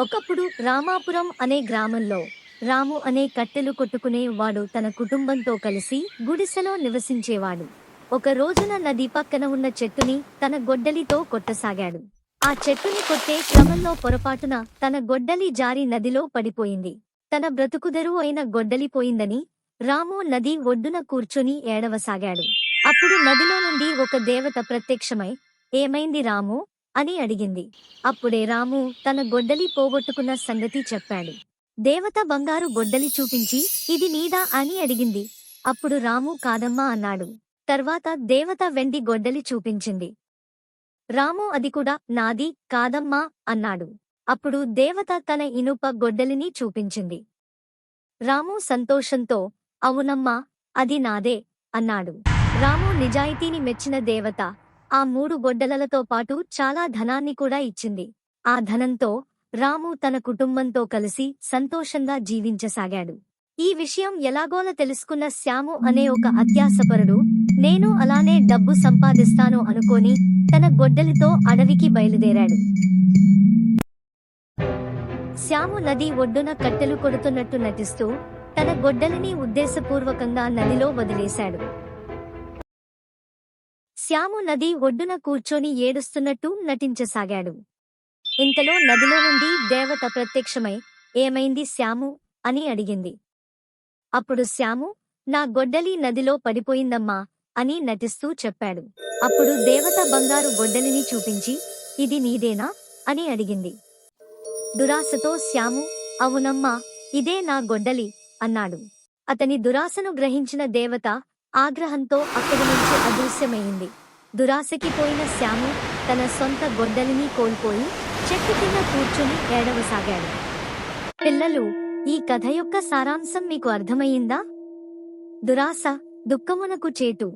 ఒకప్పుడు రామాపురం అనే గ్రామంలో రాము అనే కట్టెలు కొట్టుకునే వాడు తన కుటుంబంతో కలిసి గుడిసెలో నివసించేవాడు. ఒక రోజున నది పక్కన ఉన్న చెట్టుని తన గొడ్డలితో కొట్టసాగాడు. ఆ చెట్టుని కొట్టే క్రమంలో పొరపాటున తన గొడ్డలి జారి నదిలో పడిపోయింది. తన బ్రతుకుదెరువు అయిన గొడ్డలి పోయిందని రాము నది ఒడ్డున కూర్చొని ఏడవసాగాడు. అప్పుడు నదిలో నుండి ఒక దేవత ప్రత్యక్షమై ఏమైంది రాము? అని అడిగింది. అప్పుడే రాము తన గొడ్డలి పోగొట్టుకున్న సంగతి చెప్పాడు. దేవత బంగారు గొడ్డలి చూపించి ఇది నీదా అని అడిగింది. అప్పుడు రాము కాదమ్మా అన్నాడు. తర్వాత దేవత వెండి గొడ్డలి చూపించింది. రాము అది కూడా నాది కాదమ్మా అన్నాడు. అప్పుడు దేవత తన ఇనుప గొడ్డలిని చూపించింది. రాము సంతోషంతో అవునమ్మా అది నాదే అన్నాడు. రాము నిజాయితీని మెచ్చిన దేవత ఆ మూడు గొడ్డలలతో పాటు చాలా ధనాన్ని కూడా ఇచ్చింది. ఆ ధనంతో రాము తన కుటుంబంతో కలిసి సంతోషంగా జీవించసాగాడు. ఈ విషయం ఎలాగోల తెలుసుకున్న శ్యాము అనే ఒక అత్యాసపరుడు నేను అలానే డబ్బు సంపాదిస్తాను అనుకోని తన గొడ్డలితో అడవికి బయలుదేరాడు. శ్యాము నది ఒడ్డున కట్టెలు కొడుతున్నట్టు నటిస్తూ తన గొడ్డలిని ఉద్దేశపూర్వకంగా నదిలో వదిలేశాడు. శ్యాము నది ఒడ్డున కూర్చొని ఏడుస్తున్నట్టు నటించసాగాడు. ఇంతలో నదిలో నుండి దేవత ప్రత్యక్షమై ఏమైంది శ్యాము అని అడిగింది. అప్పుడు శ్యాము నా గొడ్డలి నదిలో పడిపోయిందమ్మా అని నటిస్తూ చెప్పాడు. అప్పుడు దేవత బంగారు గొడ్డలిని చూపించి ఇది నీదేనా అని అడిగింది. దురాశతో శ్యాము అవునమ్మా ఇదే నా గొడ్డలి అన్నాడు. అతని దురాశను గ్రహించిన దేవత ఆగ్రహంతో అక్కడి నుంచి అదృశ్యమైంది దురాశకి పోయిన శ్యాము తన సొంత గొడ్డలిని కోల్పోయి చెట్టు కింద కూర్చుని ఏడవసాగాడు. పిల్లలు ఈ కథ యొక్క సారాంశం మీకు అర్థమయ్యిందా? దురాశ దుఃఖమునకు చేటు.